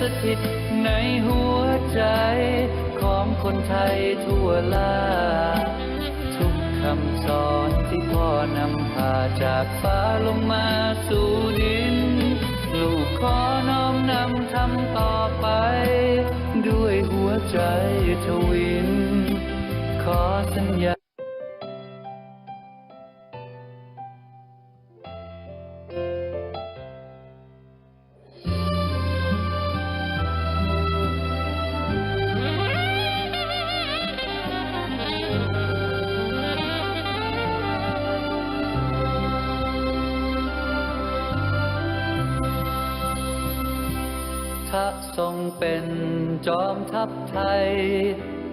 สถิตในหัวใจ ของคนไทยทั่วลา ทุกคำสอนที่พ่อนำพาจากฟ้าลงมาสู่ดิน ลูกขอน้อมนำทำต่อไป ด้วยหัวใจทวิน ขอสัญญา พระทรงเป็นจอมทัพไทย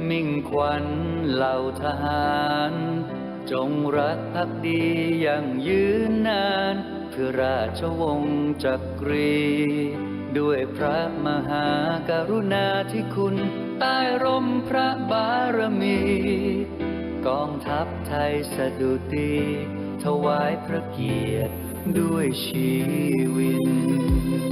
มิ่งขวัญเหล่าทหาร จงรักภักดีอย่างยืนนานเพื่อราชวงศ์จักรี ด้วยพระมหากรุณาธิคุณใต้ร่มพระบารมี กองทัพไทยสะดุดี ถวายพระเกียรติด้วยชีวิต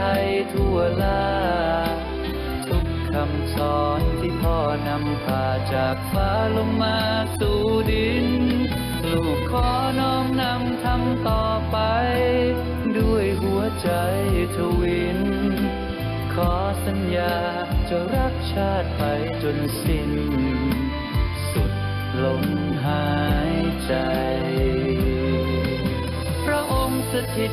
ทยทั่วลา ทุกคำสอนที่พ่อนำพาจากฟ้าลงมาสู่ดิน ลูกขอน้อมนำทำต่อไป ด้วยหัวใจทวิน ขอสัญญาจะรักชาติไปจนสิ้น สุดลมหายใจ พระองค์สถิต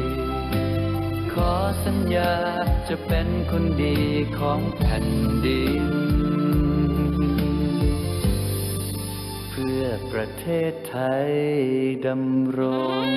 อสัญญาจะเป็นคนดีของแผ่นดิน เพื่อประเทศไทยดำรง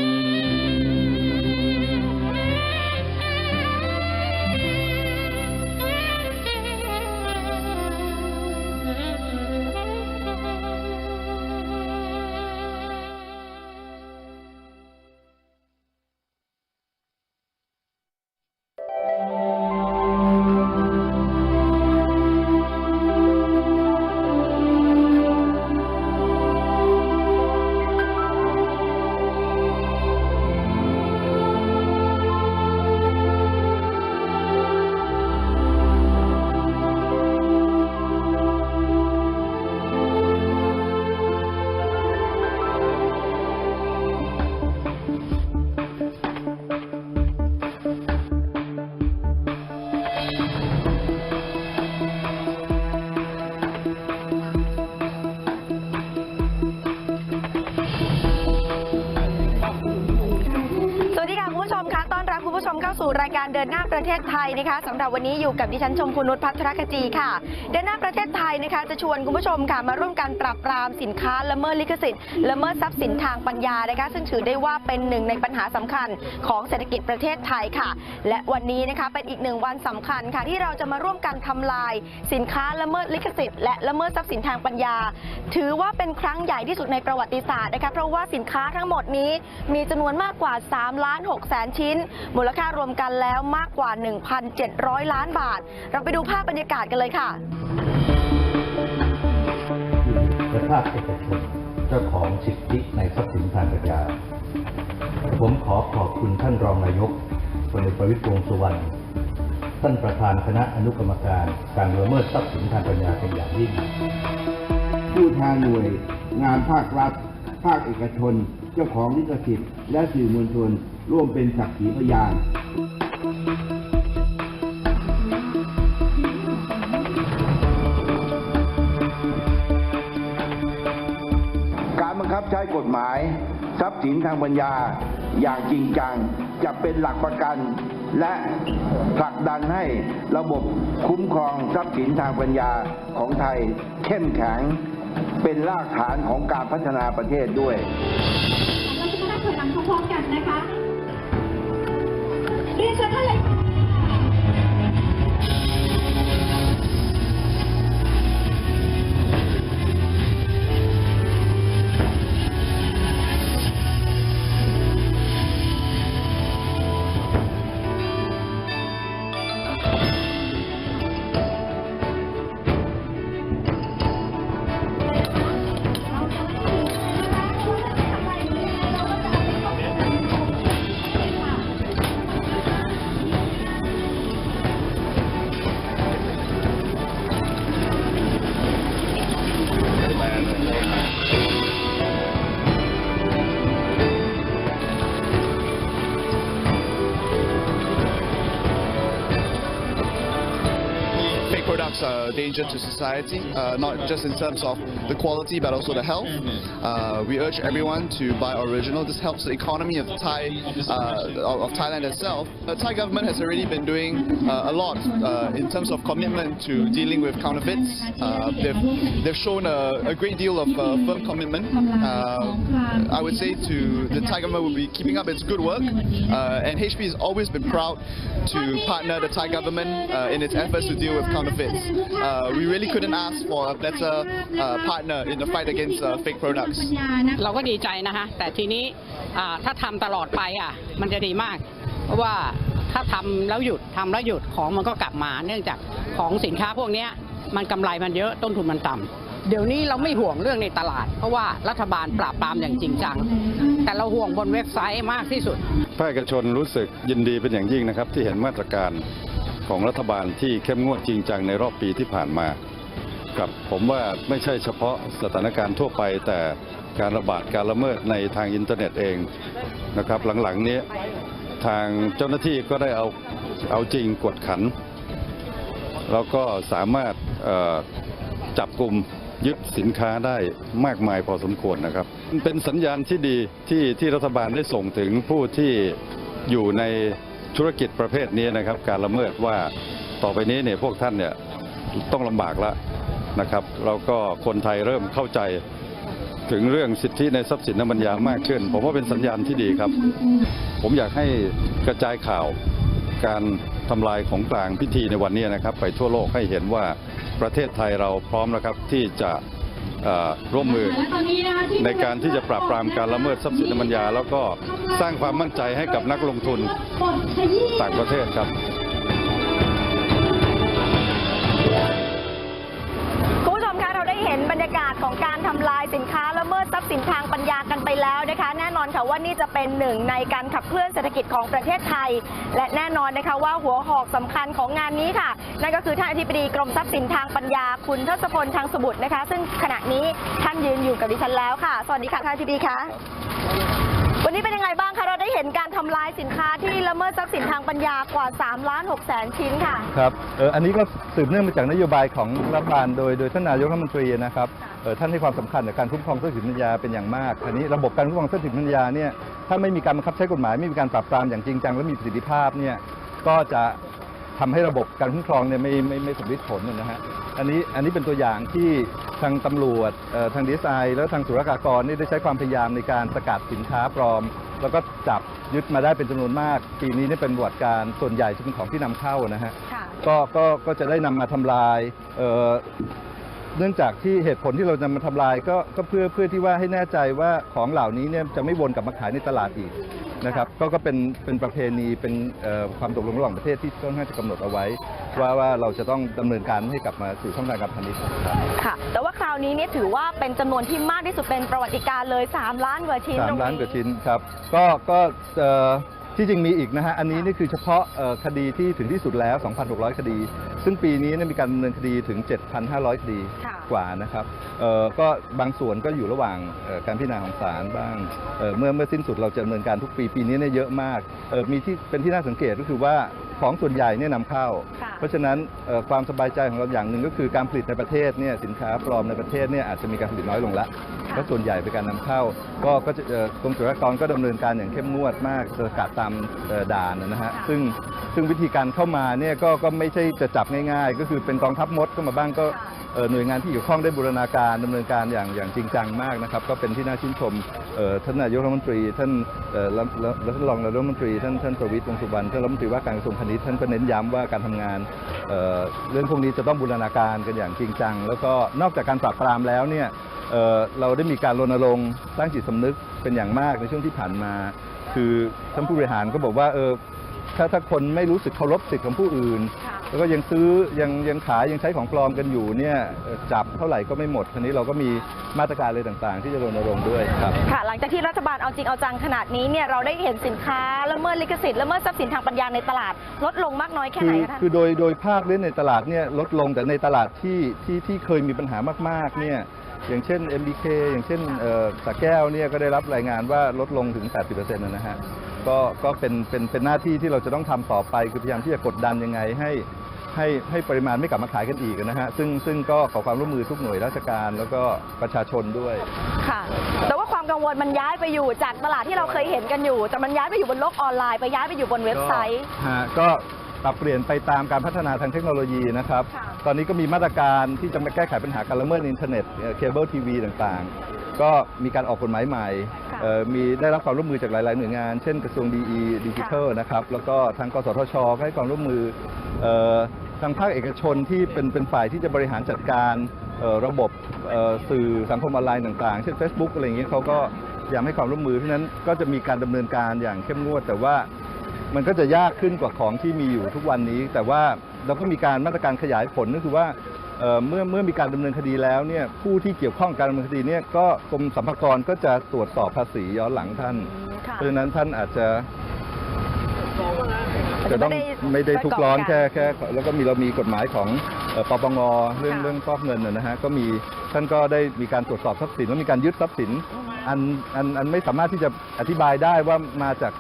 นหน้าประเทศไทยนะคะสำหรับวันนี้อยู่กับดิฉันชมพูนุชพัทรกจีค่ะ เดินหน้าประเทศไทยนะคะ จะชวนคุณผู้ชมค่ะมาร่วมกันปราบปรามสินค้าละเมิดลิขสิทธิ์ละเมิดทรัพย์สินทางปัญญานะคะซึ่งถือได้ว่าเป็นหนึ่งในปัญหาสำคัญของเศรษฐกิจประเทศไทยค่ะ และวันนี้นะคะเป็นอีกหนึ่งวันสำคัญค่ะ ที่เราจะมาร่วมกันทำลาย สินค้าละเมิดลิขสิทธิ์และละเมิดทรัพย์สินทางปัญญา ถือว่าเป็นครั้งใหญ่ที่สุดในประวัติศาสตร์นะคะเพราะว่าสินค้าทั้งหมดนี้มีจำนวนมากกว่า3ล้าน6แสนชิ้น มูลค่ารวมกันแล้วมากกว่า 1,700 ล้านบาท เราไปดูภาพบรรยากาศกันเลยค่ะและภาคเอกชนเจ้าของสิทธิในทรัพย์สินทางปัญญา ผมขอขอบคุณท่านรองนายกพลเอกประวิตรวงษ์สุวรรณท่านประธานคณะอนุกรรมการการละเมิดทรัพย์สินทางปัญญาเป็นอย่างยิ่งผู้แทนหน่วยงานภาครัฐ ภาคเอกชน เจ้าของลิขสิทธิ์และสื่อมวลชนร่วมเป็นสักขีพยาน การบังคับใช้กฎหมาย ทรัพย์สินทางปัญญาอย่างจริงจัง จะเป็นหลักประกัน และผลักดันให้ระบบคุ้มครองทรัพย์สินทางปัญญาของไทย เข้มแข็งเป็นรากฐานของการพัฒนาประเทศด้วยเราจะมานั่งถอยหลังพร้อมกันนะคะ เรี danger to society, uh, not just in terms of the quality but also the health. Uh, we urge everyone to buy original. This helps the economy of Thai, uh, of Thailand itself. The Thai government has already been doing a lot in terms of commitment to dealing with counterfeits. They've, they've shown a, a great deal of firm commitment. I would say to the Thai government will be keeping up its good work, uh, and HP has always been proud to partner the Thai government uh, in its efforts to deal with counterfeits. Uh, we really couldn't ask for a better uh, partner in the fight against uh, fake products. เราก็ดีใจนะคะแต่ทีนี้อ่าถ้าทำตลอดไปอะมันจะดีมาก เพราะว่าถ้าทำแล้วหยุดทำแล้วหยุดของมันก็กลับมา เนื่องจากของสินค้าพวกเนี้ยมันกำไรมันเยอะต้นทุนมันต่ำเดี๋ยวนี้เราไม่ห่วงเรื่องในตลาด เพราะว่ารัฐบาลปราบปรามอย่างจริงจัง แต่เราห่วงบนเว็บไซต์มากที่สุดภาคเอกชนรู้สึกยินดีเป็นอย่างยิ่งนะครับ ที่เห็นมาตรการ ของรัฐบาลที่เข้มงวดจริงจังในรอบปีที่ผ่านมากับผมว่าไม่ใช่เฉพาะสถานการณ์ทั่วไป แต่การระบาดการละเมิดในทางอินเทอร์เน็ตเองนะครับ หลังๆนี้ทางเจ้าหน้าที่ก็ได้เอาเอาจริงกวดขัน แล้วก็สามารถจับกลุ่มยึดสินค้าได้มากมายพอสมควรนะครับ เป็นสัญญาณที่ดีที่ที่รัฐบาลได้ส่งถึงผู้ที่อยู่ใน ธุรกิจประเภทนี้นะครับ การละเมิดว่าต่อไปนี้เนี่ยพวกท่านเนี่ยต้องลำบากแล้วนะครับแล้วก็คนไทยเริ่มเข้าใจถึงเรื่องสิทธิในทรัพย์สินทางปัญญามากขึ้น ผมว่าเป็นสัญญาณที่ดีครับ ผมอยากให้กระจายข่าวการทำลายของกลางพิธีในวันนี้นะครับ ไปทั่วโลกให้เห็นว่าประเทศไทยเราพร้อมแล้วครับที่จะ ร่วมมือในการที่จะปราบปรามการละเมิดทรัพย์สินปัญญา แล้วก็สร้างความมั่นใจให้กับนักลงทุนต่างประเทศครับคุณผู้ชมคะเราได้เห็นบรรยากาศของการทำลายสินค้าและ ว่านี่จะเป็นหนึ่งในการขับเคลื่อนเศรษฐกิจของประเทศไทย และแน่นอนนะคะว่าหัวหอกสำคัญของงานนี้ค่ะ นั่นก็คือท่านอธิบดีกรมทรัพย์สินทางปัญญาคุณทศพลทางสบุตรนะคะ ซึ่งขณะนี้ท่านยืนอยู่กับดิฉันแล้วค่ะ สวัสดีค่ะท่านอธิบดีคะ วันนี้เป็นยังไงบ้างคะ เราได้เห็นการทำลายสินค้าที่ละเมิดทรัพย์สินทางปัญญากว่า3ล้าน6แสนชิ้นค่ะ ครับเอออันนี้ก็สืบเนื่องมาจากนโยบายของรัฐบาลโดยโดยท่านนายกรัฐมนตรีนะครับเออท่านให้ความสำคัญกับการคุ้มครองทรัพย์สินปัญญาเป็นอย่างมาก อันนี้ระบบการคุ้มครองทรัพย์สินปัญญาเนี่ยถ้าไม่มีการบังคับใช้กฎหมายไม่มีการปราบปรามอย่างจริงจังและมีประสิทธิภาพเนี่ยก็จะ ทำให้ระบบการคุ้มครองเนี่ยไม่ไม่ไม่สมฤทธิ์ผลนะฮะอันนี้อันนี้เป็นตัวอย่างที่ทางตำรวจเอ่อทางดีไซน์ แล้วทางศุลกากรนี่ได้ใช้ความพยายามในการสกัดสินค้าปลอม แล้วก็จับยึดมาได้เป็นจำนวนมาก ปีนี้เนี่ยเป็นบวดการส่วนใหญ่จะเป็นของที่นำเข้านะฮะค่ะก็ก็ก็จะได้นำมาทำลายเอ่อเนื่องจากที่เหตุผลที่เราจะมาทำลายก็ก็เพื่อเพื่อที่ว่าให้แน่ใจว่าของเหล่านี้เนี่ยจะไม่วนกลับมาขายในตลาดอีก นะครับก็ก็เป็นเป็นประเพณีเป็นเอ่อความตกลงระหว่างประเทศที่ต้องให้จะกำหนดเอาไว้ ว่าว่าเราจะต้องดำเนินการให้กลับมาสู่ช่องทางการพาณิชย์ครับค่ะแต่ว่าคราวนี้เนี่ยถือว่าเป็นจำนวนที่มากที่สุดเป็นประวัติการณ์เลย 3 ล้านกว่าชิ้นสาตรมงล้านนี้กว่าชิ้นครับก็ก็เอ่อ ที่จริงมีอีกนะฮะ อันนี้นี่คือเฉพาะเอ่อคดีที่ถึงที่สุดแล้ว 2,600 คดี ซึ่งปีนี้เนี่ยมีการดำเนินคดีถึง 7,500 คดีค่ะกว่านะครับเอ่อก็บางส่วนก็อยู่ระหว่างเอ่อการพิจารณาของศาลบ้างเอ่อเมื่อเมื่อสิ้นสุดเราจะดำเนินการทุกปี ปีนี้เนี่ยเยอะมากเอ่อมีที่เป็นที่น่าสังเกตก็คือว่าของส่วนใหญ่เนี่ยนำเข้า ค่ะ เพราะฉะนั้นเอ่อความสบายใจของเราอย่างหนึ่งก็คือการผลิตในประเทศเนี่ยสินค้าปลอมในประเทศเนี่ยอาจจะมีการผลิตน้อยลงละเพราะส่วนใหญ่เป็นการนำเข้า ก็ก็จะเอ่อกรมศุลกากรก็ดำเนินการอย่างเข้มงวดมากสกัดตามเอ่อด่านนะฮะค่ะซึ่งซึ่งวิธีการเข้ามาเนี่ยก็ก็ไม่ใช่จะจับง่ายๆ ก็คือเป็นกองทัพมดเข้ามาบ้างก็ ค่ะเอ่อ หน่วยงานที่เกี่ยวข้องได้บูรณาการดำเนินการอย่างอย่างจริงจังมากนะครับ ก็เป็นที่น่าชื่นชมท่านนายกรัฐมนตรี ท่านเอ่อแล้วแล้วแล้วท่านรองนายกรัฐมนตรีท่านท่านประวิตรวงสุวรรณท่านรัฐมนตรีว่าการกระทรวงพาณิชย์ท่านก็เน้นย้ำว่าการทำงานเเรื่องพวกนี้จะต้องบูรณาการกันอย่างจริงจัง แล้วก็นอกจากการปราบปรามแล้วเนี่ยเเราได้มีการรณรงค์สร้างจิตสำนึกเป็นอย่างมากในช่วงที่ผ่านมา คือท่านผู้บริหารก็บอกว่าเออถ้าถ้าคนไม่รู้สึกเคารพสิทธิของผู้อื่น แล้วก็ยังซื้อยังยังขายยังใช้ของปลอมกันอยู่เนี่ยเอ่อจับเท่าไหร่ก็ไม่หมดทีนี้เราก็มีมาตรการอะไรต่างๆ ที่จะรณรงค์ด้วยครับค่ะ หลังจากที่รัฐบาลเอาจริงเอาจังขนาดนี้เนี่ยเราได้เห็นสินค้าละเมิดลิขสิทธิ์ละเมิดทรัพย์สินทางปัญญาในตลาด ลดลงมากน้อยแค่คืไหนอคะท่านคือโดยโดยภาคเล่นในตลาดเนี่ยลดลงแต่ในตลาดที่ที่ที่เคยมีปัญหามากๆเนี่ยอย่างเช่น MBK อย่างเช่นเอ่อสระแก้วเนี่ยก็ได้รับรายงานว่าลดลงถึง 80%นะฮะก็ก็เป็นเป็นเป็นหน้าที่ที่เราจะต้องทำต่อไป คือพยายามที่จะกดดันยังไงให้ ให้ให้ปริมาณไม่กลับมาขายกันอีกนะฮะซึ่งซึ่งก็ขอความร่วมมือทุกหน่วยราชการแล้วก็ประชาชนด้วยค่ะ แต่ว่าความกังวลมันย้ายไปอยู่จากตลาดที่เราเคยเห็นกันอยู่ แต่มันย้ายไปอยู่บนโลกออนไลน์ไปย้ายไปอยู่บนเว็บไซต์ฮะก็ปรับเปลี่ยนไปตามการพัฒนาทางเทคโนโลยีนะครับค่ะตอนนี้ก็มีมาตรการที่จะมาแก้ไขปัญหาการละเมิดอินเทอร์เน็ตเคเบิลทีวีต่างๆ ก็มีการออกกฎหมายใหม่ค่ะเอ่อมีได้รับความร่วมมือจากหลาย ๆ หน่วยงาน เช่นกระทรวงดีดิจิทัลนะครับ แล้วก็ทางกสทชก็ให้ความร่วมมือเอ่อ ทางภาคเอกชนที่เป็นเป็นฝ่ายที่จะบริหารจัดการเอ่อระบบเอ่อสื่อสังคมออนไลน์ต่างๆ เช่น Facebook อะไรอย่างเงี้ยเขาก็พยายามให้ความร่วมมือเพราะฉะนั้นก็จะมีการดำเนินการอย่างเข้มงวด แต่ว่ามันก็จะยากขึ้นกว่าของที่มีอยู่ทุกวันนี้ แต่ว่าเราก็มีการมาตรการขยายผลก็คือว่าเอ่อเมื่อเมื่อมีการดำเนินคดีแล้วเนี่ยผู้ที่เกี่ยวข้องกับการดำเนินคดีเนี่ยก็กรมสรรพากรก็จะตรวจสอบภาษีย้อนหลังท่านค่ะเพราะฉะนั้นท่านอาจจะ จะต้องไม่ไม่ได้ได้ทุกข์ร้อนประกอบแค่การแค่แล้วก็มีเรามีกฎหมายของเอ่อปปงเรื่องค่ะเรื่องฟอกเงินนะนะฮะก็มีท่านก็ได้มีการตรวจสอบทรัพย์สินแล้วมีการยึดทรัพย์สินอันอันอันไม่สามารถที่จะอธิบายได้ว่ามาจาก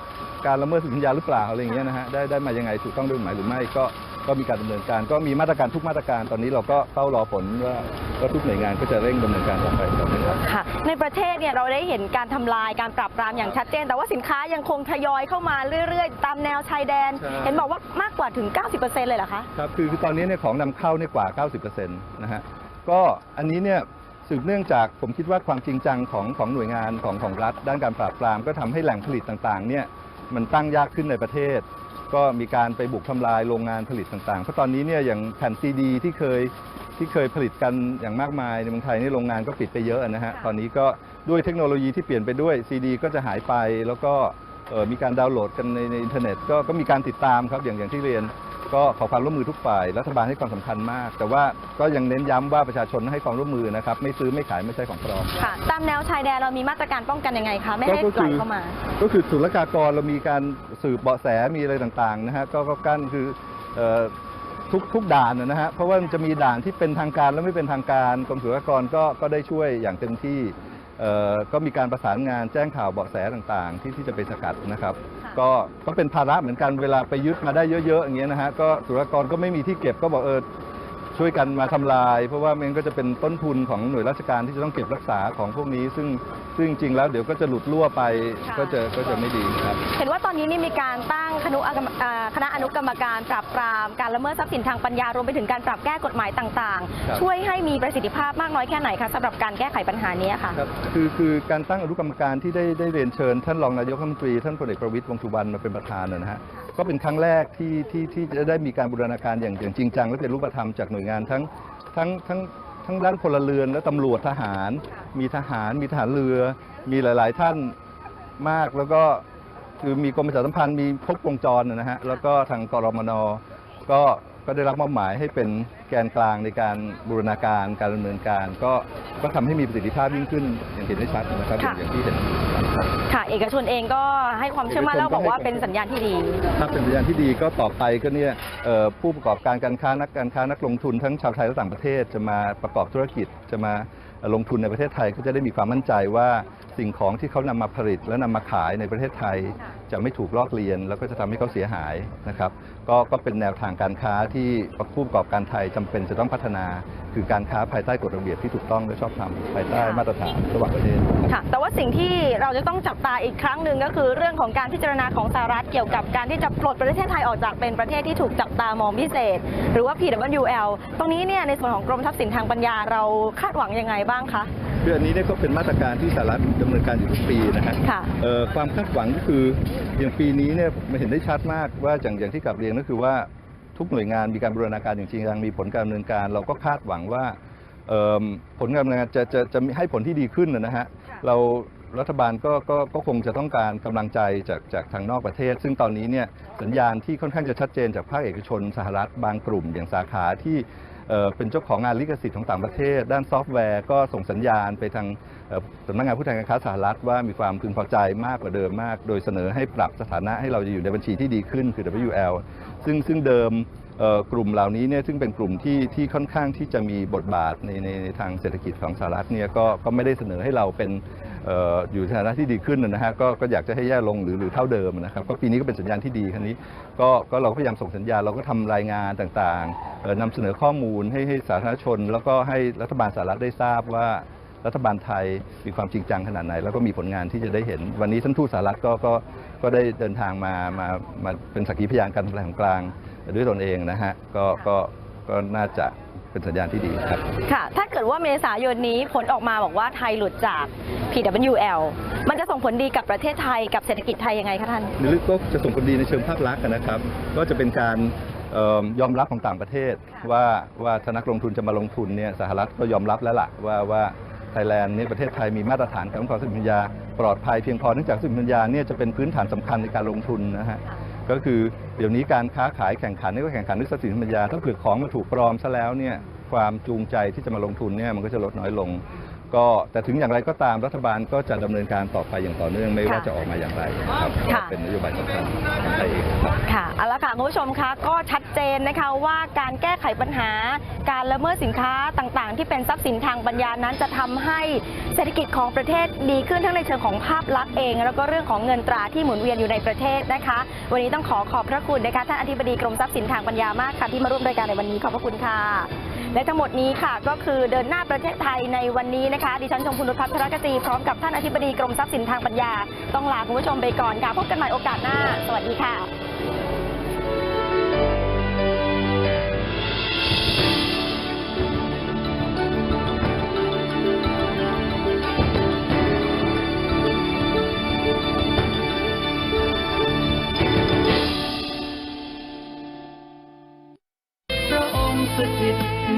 การละเมิดสิทธิปัญญาหรือเปล่าอะไรอย่างเงี้ยนะฮะได้ได้มายังไงถูกต้องด้วยกฎหมายหรือไม่ก็ ก็มีการดำเนินการ ก็มีมาตรการทุกมาตรการ ตอนนี้เราก็เฝ้ารอผลว่าว่าทุกหน่วยงานก็จะเร่งดำเนินการต่อไปครับค่ะ ในประเทศเนี่ยเราได้เห็นการทำลายการปราบปรามอย่างชัดเจน แต่ว่าสินค้ายังคงทยอยเข้ามาเรื่อยๆ ตามแนวชายแดนใช่เห็นบอกว่ามากกว่าถึง 90%เลยเหรอคะครับคือคือตอนนี้เนี่ยของนำเข้าเนี่ยกว่า 90%นะฮะก็อันนี้เนี่ยสืบเนื่องจากผมคิดว่าความจริงจังของของหน่วยงานของของรัฐ ด้านการปราบปรามก็ทำให้แหล่งผลิตต่างๆเนี่ยมันตั้งยากขึ้นในประเทศ ก็มีการไปบุกทำลายโรงงานผลิตต่างๆ เพราะตอนนี้เนี่ยอย่างแผ่นซีดีที่เคยที่เคยผลิตกันอย่างมากมายในเมืองไทยนี่โรงงานก็ปิดไปเยอะนะฮะ ตอนนี้ก็ด้วยเทคโนโลยีที่เปลี่ยนไปด้วยซีดีก็จะหายไปแล้วก็เอ่อมีการดาวน์โหลดกันในในอินเทอร์เน็ตก็ก็มีการติดตามครับอย่างอย่างที่เรียน ก็ขอความร่วมมือทุกฝ่ายรัฐบาลให้ความสำคัญมาก แต่ว่าก็ยังเน้นย้ำว่าประชาชนให้ความร่วมมือนะครับ ไม่ซื้อไม่ขายไม่ใช่ของปลอม ค่ะ ตามแนวชายแดนเรามีมาตรการป้องกันยังไงคะ ไม่ให้ก็ไหลคือเข้ามา ก็คือศุลกากรเรามีการสืบเบาะแสมีอะไรต่างๆนะฮะก็ก็กั้นคือเอ่อทุกทุกด่านนะฮะเพราะว่ามันจะมีด่านที่เป็นทางการและไม่เป็นทางการกรมศุลกากรก็ก็ได้ช่วยอย่างเต็มที่เอ่อก็มีการประสานงานแจ้งข่าวเบาะแสต่างๆ ที่ที่จะไปสกัดนะครับค่ะ ก็ก็เป็นภาระเหมือนกันเวลาไปยึดมาได้เยอะๆอย่างเงี้ยนะฮะก็ศุลกากรก็ไม่มีที่เก็บก็บอกเออ ช่วยกันมาทำลาย เพราะว่ามันก็จะเป็นต้นทุนของหน่วยราชการที่จะต้องเก็บรักษาของพวกนี้ ซึ่งซึ่งจริงๆแล้วเดี๋ยวก็จะหลุดรั่วไปค่ะก็จะก็จะไม่ดีครับเห็นว่าตอนนี้นี่มีการตั้งคณะกรรมอ่าคณะอนุกรรมการปราบปรามการละเมิดทรัพย์สินทางปัญญารวมไปถึงการปรับแก้กฎหมายต่างครับๆช่วยให้มีประสิทธิภาพมากน้อยแค่ไหนคะสำหรับการแก้ไขปัญหานี้ค่ะครับคือคือการตั้งอนุกรรมการที่ได้ได้เรียนเชิญ ท่านรองนายกรัฐมนตรีท่านพลเอกประวิตรวงษ์สุวรรณมาเป็นประธานนะนะฮะ ก็เป็นครั้งแรกที่ที่ที่จะได้มีการบูรณาการอย่างอย่างจริงจังและเป็นรูปธรรมจากหน่วยงานทั้งทั้งทั้งทั้งด้านพลเรือนและตำรวจทหาร มีทหารมีทหารเรือ มีหลาย ๆ ท่านมากแล้วก็คือมีกรมประชาสัมพันธ์มีครบวงจรนะฮะแล้วก็ทางกรมนก็ ก็ได้รับมอบหมายให้เป็นแกนกลางในการบูรณาการการดำเนินการ ก็ก็ทำให้มีประสิทธิภาพยิ่งขึ้นอย่างเห็นได้ชัดนะครับอย่างค่ะอย่างที่เห็นครับค่ะ เอกชนเองก็ให้ความเชื่อมั่นแล้วบอกว่าเป็นสัญญาณที่ดีถ้าเป็นสัญญาณที่ดีก็ต่อไปก็เนี่ยเอ่อผู้ประกอบการการค้านักการค้านักลงทุนทั้งชาวไทยและต่างประเทศจะมาประกอบธุรกิจจะมาลงทุนในประเทศไทยก็จะได้มีความมั่นใจว่าสิ่งของที่เขานำมาผลิตและนำมาขายในประเทศไทย จะไม่ถูกลอกเลียน แล้วก็จะทำให้เขาเสียหายนะครับก็ก็เป็นแนวทางการค้าที่ผู้ประกอบการไทยจำเป็นจะต้องพัฒนา คือการค้าภายใต้กฎระเบียบที่ถูกต้องและชอบธรรมภายใต้มาตรฐานระหว่างประเทศค่ะแต่ว่าสิ่งที่เราจะต้องจับตาอีกครั้งหนึ่งก็คือเรื่องของการพิจารณาของสหรัฐเกี่ยวกับการที่จะปลดประเทศไทยออกจากเป็นประเทศที่ถูกจับตามองพิเศษ หรือว่า PWL ตรงนี้เนี่ยในส่วนของกรมทรัพย์สินทางปัญญาเราคาดหวังยังไงบ้างคะ คืออันนี้เนี่ยก็เป็นมาตรการที่สหรัฐดำเนินการอยู่ทุกปีนะฮะค่ะ เอ่อความคาดหวังก็คืออย่างปีนี้เนี่ยมันเห็นได้ชัดมากว่าอย่างอย่างที่กลับเรียนก็คือว่าทุกหน่วยงานมีการบูรณาการอย่างจริงจังมีผลการดำเนินการ เราก็คาดหวังว่าเอิ่มผลการดำเนินการจะจะจะมีให้ผลที่ดีขึ้นนะฮะเรารัฐบาลก็ก็ก็คงจะต้องการกำลังใจจากจากทางนอกประเทศ ซึ่งตอนนี้เนี่ยสัญญาณที่ค่อนข้างจะชัดเจนจากภาคเอกชนสหรัฐบางกลุ่ม อย่างสาขาที่ เป็นเจ้าของงานลิขสิทธิ์ของต่างประเทศ ด้านซอฟต์แวร์ก็ส่งสัญญาณไปทางสำนักงานผู้แทนการค้าสหรัฐว่ามีความพึงพอใจมากกว่าเดิมมาก โดยเสนอให้ปรับสถานะให้เราอยู่ในบัญชีที่ดีขึ้นคือ WL ซึ่งซึ่งเดิม กลุ่มเหล่านี้เนี่ยซึ่งเป็นกลุ่มที่ที่ค่อนข้างที่จะมีบทบาทในในในทางเศรษฐกิจของสหรัฐเนี่ยก็ก็ไม่ได้เสนอให้เราเป็นอออยู่ในฐานะที่ดีขึ้นนะฮะก็ก็อยากจะให้แย่ลงหรือหรือเท่าเดิมนะครับก็ปีนี้ก็เป็นสัญญาณที่ดีครั้นี้ก็ก็เราก็พยายามส่งสัญญาณเราก็ทำรายงานต่างๆเอ่อนำเสนอข้อมูลให้ให้สาธารณชน แล้วก็ให้รัฐบาลสหรัฐได้ทราบว่ารัฐบาลไทยมีความจริงจังขนาดไหน แล้วก็มีผลงานที่จะได้เห็น วันนี้ท่านทูตสหรัฐก็ก็ก็ได้เดินทางมามามาเป็นสักขีพยานการแถลงกลาง ด้วยตนเองนะฮะก็ก็ก็น่าจะเป็นสัญญาณที่ดีครับ ค่ะ ถ้าเกิดว่าเมษายนนี้ผลออกมาบอกว่าไทยหลุดจาก PWL มันจะส่งผลดีกับประเทศไทยกับเศรษฐกิจไทยยังไงคะท่านในลึกก็จะส่งผลดีในเชิงภาพลักษณ์นะครับ ก็จะเป็นการเอิ่มยอมรับของต่างประเทศ ว่าว่าถ้านักลงทุนจะมาลงทุนเนี่ยสหรัฐก็ยอมรับแล้วล่ะว่าว่าไทยแลนด์เนี่ยประเทศไทยมีมาตรฐานการคุ้มครองทรัพย์สินปัญญา ปลอดภัยเพียงพอเนื่องจากทรัพย์สินปัญญาเนี่ยจะเป็นพื้นฐานสำคัญในการลงทุนนะฮะ ก็คือเดี๋ยวนี้การค้าขายแข่งขันนี่ก็แข่งขันด้วยสติสัมปัญญาถ้าเกิดของมาถูกปลอมซะแล้วเนี่ยความจูงใจที่จะมาลงทุนเนี่ยมันก็จะลดน้อยลง ก็แต่ถึงอย่างไรก็ตามรัฐบาลก็จะดำเนินการต่อไปอย่างต่อเนื่องไม่ว่าจะออกมาอย่างไรนะครับค่ะก็เป็นนโยบายสำคัญของไทยเองครับค่ะเอาละค่ะคุณผู้ชมคะก็ชัดเจนนะคะว่าการแก้ไขปัญหา การละเมิดสินค้าต่างๆ ที่เป็นทรัพย์สินทางปัญญานั้นจะทำให้เศรษฐกิจของประเทศดีขึ้นทั้งในเชิงของภาพลักษณ์เอง แล้วก็เรื่องของเงินตราที่หมุนเวียนอยู่ในประเทศนะคะ วันนี้ต้องขอขอบพระคุณนะคะท่านอธิบดีกรมทรัพย์สินทางปัญญามากค่ะที่มาร่วมรายการในวันนี้ขอบพระคุณค่ะ และทั้งหมดนี้ค่ะก็คือเดินหน้าประเทศไทยในวันนี้นะคะ ดิฉันชมพูนุชพัฒรกจีพร้อมกับท่านอธิบดีกรมทรัพย์สินทางปัญญา ต้องลาคุณผู้ชมไปก่อนค่ะ พบกันใหม่โอกาสหน้า สวัสดีค่ะ